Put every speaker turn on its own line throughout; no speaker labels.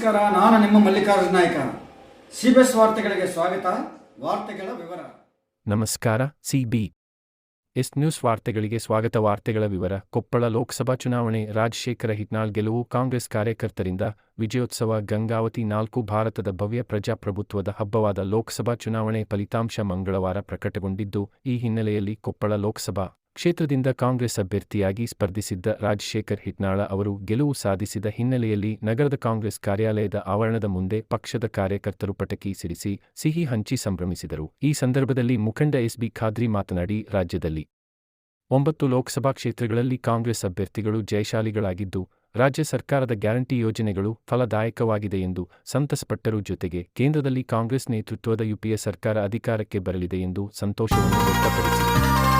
ನಮಸ್ಕಾರ, ನಾನು ನಿಮ್ಮ ಮಲ್ಲಿಕಾರ್ಜುನ ಸಿಬಿಎಸ್ ವಾರ್ತೆಗಳಿಗೆ ಸ್ವಾಗತ, ವಾರ್ತೆಗಳ ವಿವರ.
ನಮಸ್ಕಾರ ಸಿಬಿ ಎಸ್ ನ್ಯೂಸ್ ವಾರ್ತೆಗಳಿಗೆ ಸ್ವಾಗತ, ವಾರ್ತೆಗಳ ವಿವರ. ಕೊಪ್ಪಳ ಲೋಕಸಭಾ ಚುನಾವಣೆ, ರಾಜಶೇಖರ ಹಿಟ್ನಾಳ್ ಗೆಲುವು, ಕಾಂಗ್ರೆಸ್ ಕಾರ್ಯಕರ್ತರಿಂದ ವಿಜಯೋತ್ಸವ, ಗಂಗಾವತಿ ನಾಲ್ಕು ಭಾರತದ ಭವ್ಯ ಪ್ರಜಾಪ್ರಭುತ್ವದ ಹಬ್ಬವಾದ ಲೋಕಸಭಾ ಚುನಾವಣೆ ಫಲಿತಾಂಶ ಮಂಗಳವಾರ ಪ್ರಕಟಗೊಂಡಿದ್ದು, ಈ ಹಿನ್ನೆಲೆಯಲ್ಲಿ ಕೊಪ್ಪಳ ಲೋಕಸಭಾ ಕ್ಷೇತ್ರದಿಂದ ಕಾಂಗ್ರೆಸ್ ಅಭ್ಯರ್ಥಿಯಾಗಿ ಸ್ಪರ್ಧಿಸಿದ್ದ ರಾಜಶೇಖರ್ ಹಿಟ್ನಾಳ ಅವರು ಗೆಲುವು ಸಾಧಿಸಿದ ಹಿನ್ನೆಲೆಯಲ್ಲಿ ನಗರದ ಕಾಂಗ್ರೆಸ್ ಕಾರ್ಯಾಲಯದ ಆವರಣದ ಮುಂದೆ ಪಕ್ಷದ ಕಾರ್ಯಕರ್ತರು ಪಟಕಿ ಸಿಡಿಸಿ ಸಿಹಿ ಹಂಚಿ ಸಂಭ್ರಮಿಸಿದರು. ಈ ಸಂದರ್ಭದಲ್ಲಿ ಮುಖಂಡ ಎಸ್ಬಿ ಖಾದ್ರಿ ಮಾತನಾಡಿ, ರಾಜ್ಯದಲ್ಲಿ ಒಂಬತ್ತು ಲೋಕಸಭಾ ಕ್ಷೇತ್ರಗಳಲ್ಲಿ ಕಾಂಗ್ರೆಸ್ ಅಭ್ಯರ್ಥಿಗಳು ಜಯಶಾಲಿಗಳಾಗಿದ್ದು, ರಾಜ್ಯ ಸರ್ಕಾರದ ಗ್ಯಾರಂಟಿ ಯೋಜನೆಗಳು ಫಲದಾಯಕವಾಗಿದೆ ಎಂದು ಸಂತಸಪಟ್ಟರು ಜೊತೆಗೆ ಕೇಂದ್ರದಲ್ಲಿ ಕಾಂಗ್ರೆಸ್ ನೇತೃತ್ವದ ಯುಪಿಎ ಸರ್ಕಾರ ಅಧಿಕಾರಕ್ಕೆ ಬರಲಿದೆ ಎಂದು ಸಂತೋಷವನ್ನು ವ್ಯಕ್ತಪಡಿಸಿದರು.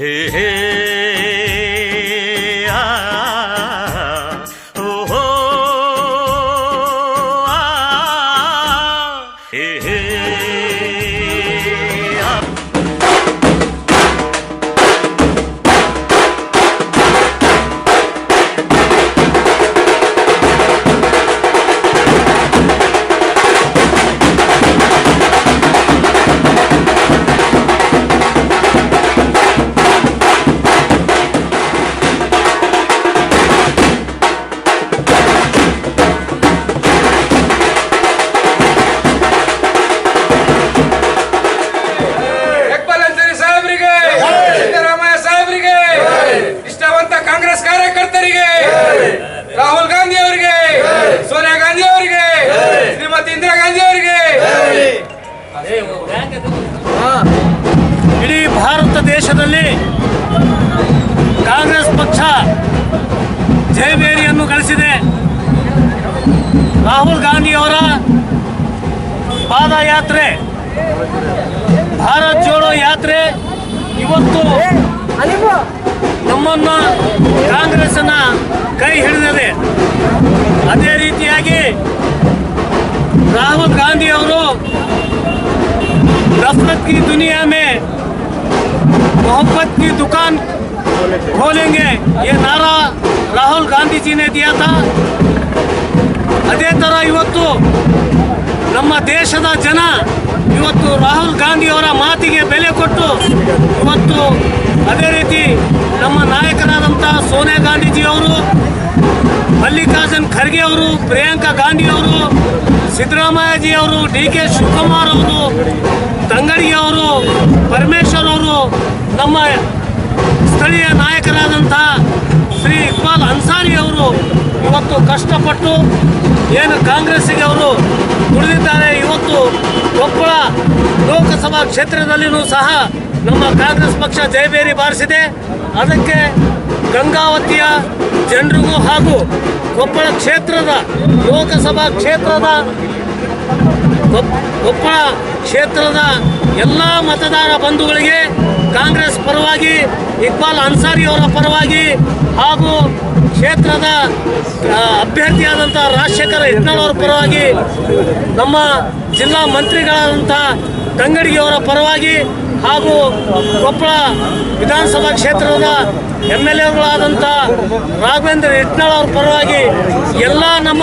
Hey, hey.
ಇಡೀ ಭಾರತ ದೇಶದಲ್ಲಿ ಕಾಂಗ್ರೆಸ್ ಪಕ್ಷ ಜಯಭೇರಿಯನ್ನು ಗಳಿಸಿದೆ. ರಾಹುಲ್ ಗಾಂಧಿಯವರ ಪಾದಯಾತ್ರೆ, ಭಾರತ್ ಜೋಡೋ ಯಾತ್ರೆ ಇವತ್ತು ನಮ್ಮನ್ನ ಕಾಂಗ್ರೆಸ್ನ ಕೈ ಹಿಡಿದಿದೆ मोहब्बत की दुकान खोलेंगे ये नारा ರಾಹುಲ್ ಗಾಂಧಿ ಜಿ ನೇ ದಿಯಾ ಥಾ ಅದೇ ಥರ ಇವತ್ತು ನಮ್ಮ ದೇಶದ ಜನ ಇವತ್ತು ರಾಹುಲ್ ಗಾಂಧಿಯವರ ಮಾತಿಗೆ ಬೆಲೆ ಕೊಟ್ಟು ಇವತ್ತು ಅದೇ ರೀತಿ ನಮ್ಮ ನಾಯಕರಾದಂಥ ಸೋನಿಯಾ ಗಾಂಧೀಜಿಯವರು ಮಲ್ಲಿಕಾರ್ಜುನ್ ಖರ್ಗೆ ಅವರು ಪ್ರಿಯಾಂಕಾ ಗಾಂಧಿ ಅವರು ಸಿದ್ದರಾಮಯ್ಯಜಿ ಅವರು ಡಿ ಕೆ ಶಿವಕುಮಾರ್ ಅವರು ತಂಗಡಿ ಅವರು ಪರಮೇಶ್ವರ್ ಅವರು ನಮ್ಮ ಸ್ಥಳೀಯ ನಾಯಕರಾದಂಥ ಶ್ರೀ ಇಕ್ಬಾಲ್ ಅನ್ಸಾರಿ ಅವರು ಇವತ್ತು ಕಷ್ಟಪಟ್ಟು ಏನು ಕಾಂಗ್ರೆಸ್ಸಿಗೆ ಅವರು ಉಳಿದಿದ್ದಾರೆ ಇವತ್ತು ಕೊಪ್ಪಳ ಲೋಕಸಭಾ ಕ್ಷೇತ್ರದಲ್ಲಿಯೂ ಸಹ ನಮ್ಮ ಕಾಂಗ್ರೆಸ್ ಪಕ್ಷ ಜಯಬೇರಿ ಬಾರಿಸಿದೆ. ಅದಕ್ಕೆ ಗಂಗಾವತಿಯ ಜನರಿಗೂ ಹಾಗೂ ಕೊಪ್ಪಳ ಕ್ಷೇತ್ರದ ಲೋಕಸಭಾ ಕ್ಷೇತ್ರದ ಕೊಪ್- ಕೊಪ್ಪಳ ಕ್ಷೇತ್ರದ ಎಲ್ಲ ಮತದಾರ ಬಂಧುಗಳಿಗೆ ಕಾಂಗ್ರೆಸ್ ಪರವಾಗಿ, ಇಕ್ಬಾಲ್ ಅನ್ಸಾರಿ ಅವರ ಪರವಾಗಿ ಹಾಗೂ ಕ್ಷೇತ್ರದ ಅಭ್ಯರ್ಥಿಯಾದಂಥ ರಾಜಶೇಖರ ಯತ್ನಾಳ್ ಅವರ ಪರವಾಗಿ ನಮ್ಮ ಜಿಲ್ಲಾ ಮಂತ್ರಿಗಳಾದಂಥ ತಂಗಡಿಗೆ ಅವರ ಪರವಾಗಿ ಹಾಗೂ ಕೊಪ್ಪಳ ವಿಧಾನಸಭಾ ಕ್ಷೇತ್ರದ ಎಂ ಎಲ್ ಎಗಳಾದಂಥ ರಾಘವೇಂದ್ರ ಯತ್ನಾಳ್ ಅವ್ರ ಪರವಾಗಿ ಎಲ್ಲ ನಮ್ಮ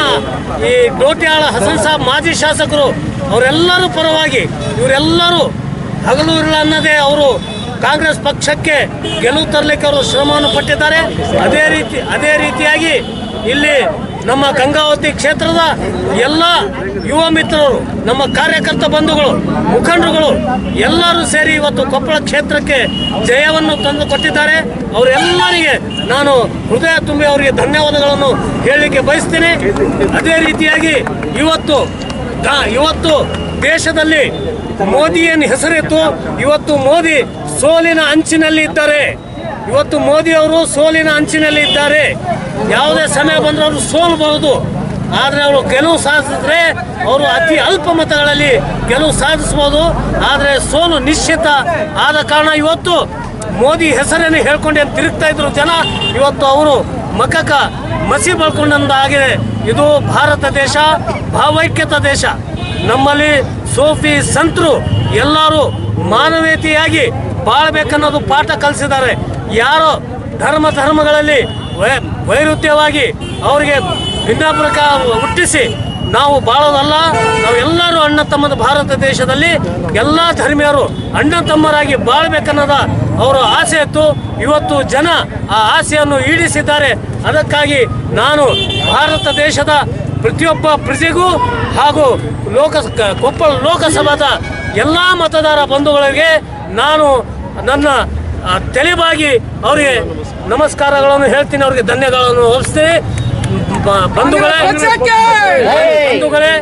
ಈ ಡೋಟ್ಯಾಳ ಹಸನ್ ಸಾಬ್ ಮಾಜಿ ಶಾಸಕರು ಅವರೆಲ್ಲರೂ ಪರವಾಗಿ ಇವರೆಲ್ಲರೂ ಹಗಲು ಅನ್ನದೇ ಅವರು ಕಾಂಗ್ರೆಸ್ ಪಕ್ಷಕ್ಕೆ ಗೆಲುವು ತರಲಿಕ್ಕೆ ಅವರು ಶ್ರಮವನ್ನು ಪಟ್ಟಿದ್ದಾರೆ. ಅದೇ ರೀತಿ, ಅದೇ ರೀತಿಯಾಗಿ ಇಲ್ಲಿ ನಮ್ಮ ಗಂಗಾವತಿ ಕ್ಷೇತ್ರದ ಎಲ್ಲ ಯುವ ಮಿತ್ರರು, ನಮ್ಮ ಕಾರ್ಯಕರ್ತ ಬಂಧುಗಳು, ಮುಖಂಡರುಗಳು ಎಲ್ಲರೂ ಸೇರಿ ಇವತ್ತು ಕೊಪ್ಪಳ ಕ್ಷೇತ್ರಕ್ಕೆ ಜಯವನ್ನು ತಂದು ಕೊಟ್ಟಿದ್ದಾರೆ. ಅವರೆಲ್ಲರಿಗೆ ನಾನು ಹೃದಯ ತುಂಬಿ ಅವರಿಗೆ ಧನ್ಯವಾದಗಳನ್ನು ಹೇಳಲಿಕ್ಕೆ ಬಯಸ್ತೇನೆ. ಅದೇ ರೀತಿಯಾಗಿ ಇವತ್ತು ಇವತ್ತು ದೇಶದಲ್ಲಿ ಮೋದಿಯನ್ನು ಹೆಸರಿತ್ತು ಇವತ್ತು ಮೋದಿ ಸೋಲಿನ ಅಂಚಿನಲ್ಲಿ ಇದ್ದಾರೆ ಇವತ್ತು ಮೋದಿ ಅವರು ಸೋಲಿನ ಅಂಚಿನಲ್ಲಿ ಇದ್ದಾರೆ. ಯಾವುದೇ ಸಮಯ ಬಂದರೂ ಅವರು ಸೋಲ್ಬಹುದು. ಆದರೆ ಅವರು ಗೆಲುವು ಸಾಧಿಸಿದ್ರೆ ಅವರು ಅತಿ ಅಲ್ಪ ಮತಗಳಲ್ಲಿ ಗೆಲುವು ಸಾಧಿಸಬಹುದು ಆದರೆ ಸೋಲು ನಿಶ್ಚಿತ ಆದ ಕಾರಣ ಇವತ್ತು ಮೋದಿ ಹೆಸರನ್ನು ಹೇಳ್ಕೊಂಡು ಏನು ತಿರುಗ್ತಾ ಇದ್ರು ಜನ, ಇವತ್ತು ಅವರು ಮಕಕ ಮಸಿ ಬಳ್ಕೊಂಡಂತಾಗಿದೆ ಇದು ಭಾರತ ದೇಶ, ಭಾವೈಕ್ಯತ ದೇಶ. ನಮ್ಮಲ್ಲಿ ಸೋಫಿ ಸಂತರು ಎಲ್ಲರೂ ಮಾನವೀಯತೆಯಾಗಿ ಬಾಳ್ಬೇಕನ್ನೋದು ಪಾಠ ಕಲಿಸಿದ್ದಾರೆ. ಯಾರೋ ಧರ್ಮ ಧರ್ಮಗಳಲ್ಲಿ ವೈರುಧ್ಯವಾಗಿ ಅವರಿಗೆ ಭಿನ್ನಾಭಿಪ್ರಾಯ ಹುಟ್ಟಿಸಿ ನಾವು ಬಾಳೋದಲ್ಲ ನಾವೆಲ್ಲರೂ ಅಣ್ಣ ತಮ್ಮದ ಭಾರತ ದೇಶದಲ್ಲಿ ಎಲ್ಲ ಧರ್ಮೀಯರು ಅಣ್ಣ ತಮ್ಮರಾಗಿ ಬಾಳ್ಬೇಕನ್ನೋದ ಅವರ ಆಸೆ ಇತ್ತು. ಇವತ್ತು ಜನ ಆ ಆಸೆಯನ್ನು ಈಡಿಸಿದ್ದಾರೆ. ಅದಕ್ಕಾಗಿ ನಾನು ಭಾರತ ದೇಶದ ಪ್ರತಿಯೊಬ್ಬ ಪ್ರಜೆಗೂ ಹಾಗೂ ಲೋಕ ಕೊಪ್ಪಳ ಲೋಕಸಭಾದ ಎಲ್ಲ ಮತದಾರ ಬಂಧುಗಳಿಗೆ ನಾನು ನನ್ನ ತಲೆಬಾಗಿ ಅವರಿಗೆ ನಮಸ್ಕಾರಗಳನ್ನು ಹೇಳ್ತೀನಿ ಅವರಿಗೆ ಧನ್ಯಗಳನ್ನು ಹೋಲಿಸ್ತೀನಿ. ಬಂಧುಗಳೇ ಬಂಧುಗಳೇ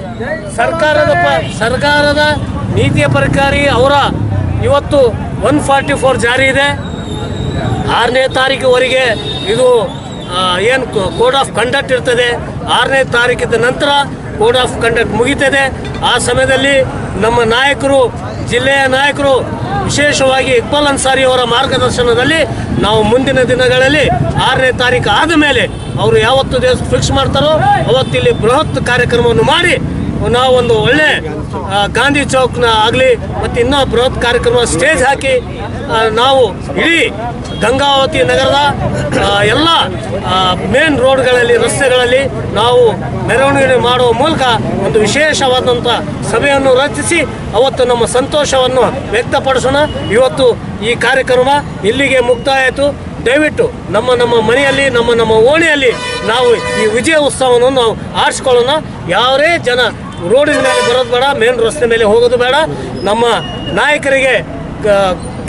ಸರ್ಕಾರದ ಸರ್ಕಾರದ ನೀತಿಯ ಪರಿಕಾರಿ ಅವರ ಇವತ್ತು ಒನ್ ಫಾರ್ಟಿ ಫೋರ್ ಜಾರಿ ಇದೆ. ಆರನೇ ತಾರೀಕುವರೆಗೆ ಇದು ಏನು ಕೋಡ್ ಆಫ್ ಕಂಡಕ್ಟ್ ಇರ್ತದೆ. ಆರನೇ ತಾರೀಕಿದ ನಂತರ ಕೋಡ್ ಆಫ್ ಕಂಡಕ್ಟ್ ಮುಗಿತದೆ. ಆ ಸಮಯದಲ್ಲಿ ನಮ್ಮ ನಾಯಕರು ಜಿಲ್ಲೆಯ ನಾಯಕರು ವಿಶೇಷವಾಗಿ ಇಕ್ಬಾಲ್ ಅನ್ಸಾರಿ ಅವರ ಮಾರ್ಗದರ್ಶನದಲ್ಲಿ ನಾವು ಮುಂದಿನ ದಿನಗಳಲ್ಲಿ ಆರನೇ ತಾರೀಕು ಆದ ಮೇಲೆ ಅವರು ಯಾವತ್ತು ದಿವಸ ಫಿಕ್ಸ್ ಮಾಡ್ತಾರೋ ಅವತ್ತಿಲ್ಲಿ ಬೃಹತ್ ಕಾರ್ಯಕ್ರಮವನ್ನು ಮಾಡಿ ನಾವು ಒಂದು ಒಳ್ಳೆ ಗಾಂಧಿ ಚೌಕ್ನ ಆಗಲಿ ಮತ್ತು ಇನ್ನೂ ಬೃಹತ್ ಕಾರ್ಯಕ್ರಮ ಸ್ಟೇಜ್ ಹಾಕಿ ನಾವು ಇಡೀ ಗಂಗಾವತಿ ನಗರದ ಎಲ್ಲ ಮೇನ್ ರೋಡ್ಗಳಲ್ಲಿ ರಸ್ತೆಗಳಲ್ಲಿ ನಾವು ಮೆರವಣಿಗೆ ಮಾಡುವ ಮೂಲಕ ಒಂದು ವಿಶೇಷವಾದಂಥ ಸಭೆಯನ್ನು ರಚಿಸಿ, ಅವತ್ತು ನಮ್ಮ ಸಂತೋಷವನ್ನು ವ್ಯಕ್ತಪಡಿಸೋಣ. ಇವತ್ತು ಈ ಕಾರ್ಯಕ್ರಮ ಇಲ್ಲಿಗೆ ಮುಕ್ತಾಯಿತು ದಯವಿಟ್ಟು ನಮ್ಮ ನಮ್ಮ ಮನೆಯಲ್ಲಿ, ನಮ್ಮ ನಮ್ಮ ಓಣಿಯಲ್ಲಿ ನಾವು ಈ ವಿಜಯ ಉತ್ಸವವನ್ನು ನಾವು ಆರಿಸ್ಕೊಳ್ಳೋಣ. ಯಾರೇ ಜನ ರೋಡಿನ ಮೇಲೆ ಬರೋದು ಬೇಡ ಮೇನ್ ರಸ್ತೆ ಮೇಲೆ ಹೋಗೋದು ಬೇಡ. ನಮ್ಮ ನಾಯಕರಿಗೆ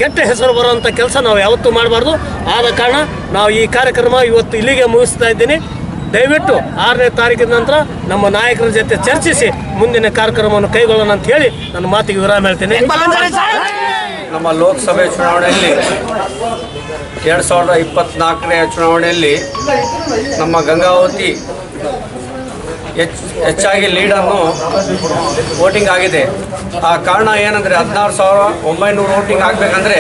ಕೆಟ್ಟ ಹೆಸರು ಬರುವಂಥ ಕೆಲಸ ನಾವು ಯಾವತ್ತೂ ಮಾಡಬಾರ್ದು. ಆದ ಕಾರಣ ನಾವು ಈ ಕಾರ್ಯಕ್ರಮ ಇವತ್ತು ಇಲ್ಲಿಗೆ ಮುಗಿಸ್ತಾ ಇದ್ದೀನಿ. ದಯವಿಟ್ಟು ಆರನೇ ತಾರೀಕಿನ ನಂತರ ನಮ್ಮ ನಾಯಕರ ಜೊತೆ ಚರ್ಚಿಸಿ ಮುಂದಿನ ಕಾರ್ಯಕ್ರಮವನ್ನು ಕೈಗೊಳ್ಳೋಣ ಅಂತ ಹೇಳಿ ನನ್ನ ಮಾತಿಗೆ ವಿರಾಮ ಹೇಳ್ತೇನೆ.
ನಮ್ಮ ಲೋಕಸಭೆ ಚುನಾವಣೆಯಲ್ಲಿ ಎರಡು ಸಾವಿರದ ಇಪ್ಪತ್ತ್ನಾಲ್ಕನೇ ಚುನಾವಣೆಯಲ್ಲಿ ನಮ್ಮ ಗಂಗಾವತಿ ಹೆಚ್ಚು ಹೆಚ್ಚಾಗಿ ಲೀಡನ್ನು ವೋಟಿಂಗ್ ಆಗಿದೆ. ಆ ಕಾರಣ ಏನಂದರೆ ಹದಿನಾರು ಸಾವಿರ ಒಂಬೈನೂರು ವೋಟಿಂಗ್ ಆಗಬೇಕಂದ್ರೆ,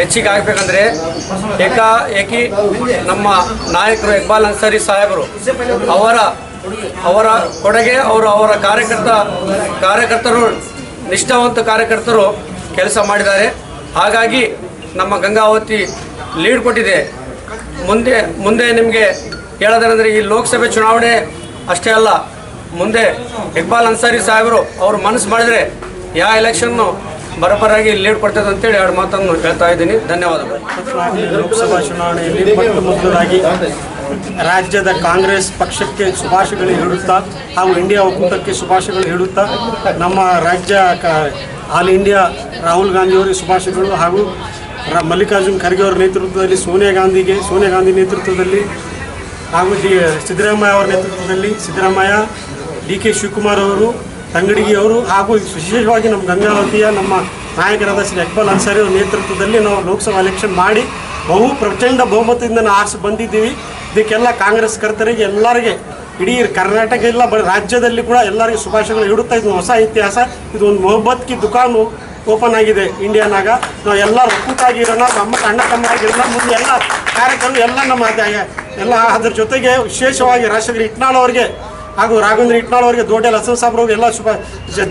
ಹೆಚ್ಚಿಗೆ ಆಗಬೇಕಂದ್ರೆ ಏಕಾಏಕಿ ನಮ್ಮ ನಾಯಕರು ಇಕ್ಬಾಲ್ ಅನ್ಸರಿ ಸಾಹೇಬರು ಅವರ ಅವರ ಕೊಡುಗೆ, ಅವರು ಅವರ ಕಾರ್ಯಕರ್ತ, ಕಾರ್ಯಕರ್ತರು, ನಿಷ್ಠಾವಂತ ಕಾರ್ಯಕರ್ತರು ಕೆಲಸ ಮಾಡಿದ್ದಾರೆ. ಹಾಗಾಗಿ ನಮ್ಮ ಗಂಗಾವತಿ ಲೀಡ್ ಕೊಟ್ಟಿದೆ. ಮುಂದೆ ಮುಂದೆ ನಿಮಗೆ ಹೇಳೋದಂದರೆ ಈ ಲೋಕಸಭೆ ಚುನಾವಣೆ ಅಷ್ಟೇ ಅಲ್ಲ, ಮುಂದೆ ಇಕ್ಬಾಲ್ ಅನ್ಸಾರಿ ಸಾಹೇಬರು ಅವರು ಮನಸ್ಸು ಮಾಡಿದರೆ ಯಾವ ಎಲೆಕ್ಷನ್ನು ಬರೋಬ್ಬರಾಗಿ ಲೀಡ್ ಕೊಡ್ತದೆ ಅಂತೇಳಿ ಎರಡು ಮಾತನ್ನು ಹೇಳ್ತಾ ಇದ್ದೀನಿ. ಧನ್ಯವಾದಗಳು.
ಲೋಕಸಭಾ ಚುನಾವಣೆಯಲ್ಲಿ ಮೊಟ್ಟ ಮೊದಲಾಗಿ ರಾಜ್ಯದ ಕಾಂಗ್ರೆಸ್ ಪಕ್ಷಕ್ಕೆ ಶುಭಾಶಯಗಳು ಹೇಳುತ್ತಾ ಹಾಗೂ ಇಂಡಿಯಾ ಒಕ್ಕೂಟಕ್ಕೆ ಶುಭಾಶಯಗಳು ಹೇಳುತ್ತಾ ನಮ್ಮ ರಾಜ್ಯ ಆಲ್ ಇಂಡಿಯಾ ರಾಹುಲ್ ಗಾಂಧಿಯವರಿಗೆ ಶುಭಾಶಯಗಳು ಹಾಗೂ ಮಲ್ಲಿಕಾರ್ಜುನ್ ಖರ್ಗೆ ಅವರ ನೇತೃತ್ವದಲ್ಲಿ ಸೋನಿಯಾ ಗಾಂಧಿಗೆ, ಸೋನಿಯಾ ಗಾಂಧಿ ನೇತೃತ್ವದಲ್ಲಿ ಹಾಗೂ ಡಿ ಸಿದ್ದರಾಮಯ್ಯ ಅವರ ನೇತೃತ್ವದಲ್ಲಿ ಸಿದ್ದರಾಮಯ್ಯ, ಡಿ ಕೆ ಶಿವಕುಮಾರ್ ಅವರು, ತಂಗಡಿಗಿ ಅವರು ಹಾಗೂ ವಿಶೇಷವಾಗಿ ನಮ್ಮ ಗಂಗಾವತಿಯ ನಮ್ಮ ನಾಯಕರಾದ ಶ್ರೀ ಅಕ್ಬಲ್ ಅನ್ಸಾರಿ ಅವರ ನೇತೃತ್ವದಲ್ಲಿ ನಾವು ಲೋಕಸಭಾ ಎಲೆಕ್ಷನ್ ಮಾಡಿ ಬಹು ಪ್ರಚಂಡ ಬಹುಮತದಿಂದ ನಾವು ಆರಿಸಿ ಬಂದಿದ್ದೀವಿ. ಇದಕ್ಕೆಲ್ಲ ಕಾಂಗ್ರೆಸ್ ಕರ್ತರಿಗೆ ಎಲ್ಲರಿಗೆ, ಇಡೀ ಕರ್ನಾಟಕ ಇಲ್ಲ, ಬರೀ ರಾಜ್ಯದಲ್ಲಿ ಕೂಡ ಎಲ್ಲರಿಗೂ ಶುಭಾಶಯಗಳು ಇಡುತ್ತಾ ಇದು ಹೊಸ ಇತಿಹಾಸ. ಇದು ಒಂದು ಮೊಹಬ್ಬತ್ ಕಿ ದುಕಾನು ಓಪನ್ ಆಗಿದೆ ಇಂಡಿಯಾನಾಗ. ನಾವು ಎಲ್ಲರೂ ಒಕ್ಕೂಟಾಗಿರೋಣ ನಮ್ಮ ಅಣ್ಣ ತಮ್ಮರಾಗಿರೋಣ, ಮುಂದೆ ಎಲ್ಲ ಕಾರ್ಯಕ್ರಮ ಎಲ್ಲ ನಮ್ಮ ಎಲ್ಲ ಅದ್ರ ಜೊತೆಗೆ ವಿಶೇಷವಾಗಿ ರಾಷ್ಟ್ರಗಿರಿ ಇಟ್ನಾಳ್ ಅವರಿಗೆ ಹಾಗೂ ರಾಘವೇಂದ್ರ ಇಟ್ನಾಳ್ ಅವರಿಗೆ ದೊಡ್ಡ ಲಸನ್ ಸಾಬ್ರವ್ರಿಗೆ ಎಲ್ಲ ಶುಭ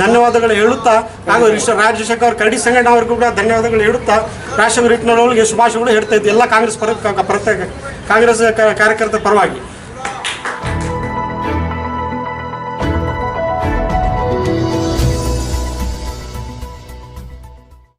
ಧನ್ಯವಾದಗಳು ಹೇಳುತ್ತಾ ಹಾಗೂ ರಾಜಶೇಖರ್ ಕರಡಿ ಸಂಘಟನೆ ಅವ್ರಿಗೂ ಕೂಡ ಧನ್ಯವಾದಗಳು ಹೇಳುತ್ತಾ ರಾಷ್ಟ್ರಪತಿ ಇಟ್ನಾಳ್ ಅವರಿಗೆ ಶುಭಾಶಯಗಳು ಹೇಳ್ತಾ ಇದ್ದು. ಎಲ್ಲ ಕಾಂಗ್ರೆಸ್ ಪರ ಕಾಂಗ್ರೆಸ್ ಕಾರ್ಯಕರ್ತರ ಪರವಾಗಿ.